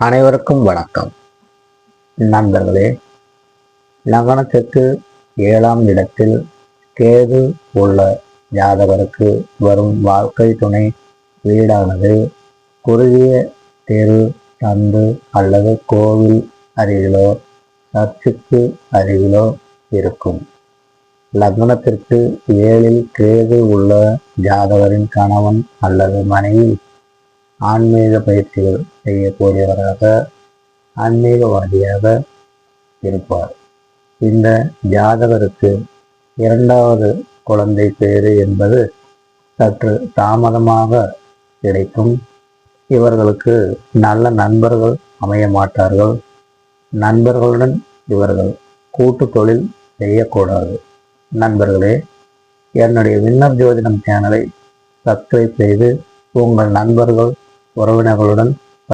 அனைவருக்கும் வணக்கம். நண்பர்களே லக்னத்திற்கு ஏழாம் இடத்தில் கேது உள்ள ஜாதகருக்கு வரும் வாழ்க்கை துணை வீடானது குறுகிய தெரு சந்து அல்லது கோவில் அருகிலோ சர்ச்சுக்கு அருகிலோ இருக்கும். லக்னத்திற்கு ஏழில் கேது உள்ள ஜாதகரின் கணவன் அல்லது மனைவி ஆன்மீக பயிற்சிகள் செய்யக்கூடியவராக ஆன்மீகவாதியாக இருப்பார். இந்த ஜாதகருக்கு இரண்டாவது குழந்தை பேரு என்பது சற்று தாமதமாக கிடைக்கும். இவர்களுக்கு நல்ல நண்பர்கள் அமைய மாட்டார்கள். நண்பர்களுடன் இவர்கள் கூட்டு தொழில் செய்யக்கூடாது. நண்பர்களே என்னுடைய விண்ணர் ஜோதிடம் சேனலை சப்ஸ்கிரைப் செய்து உங்கள் நண்பர்கள் உறவினர்களுடன்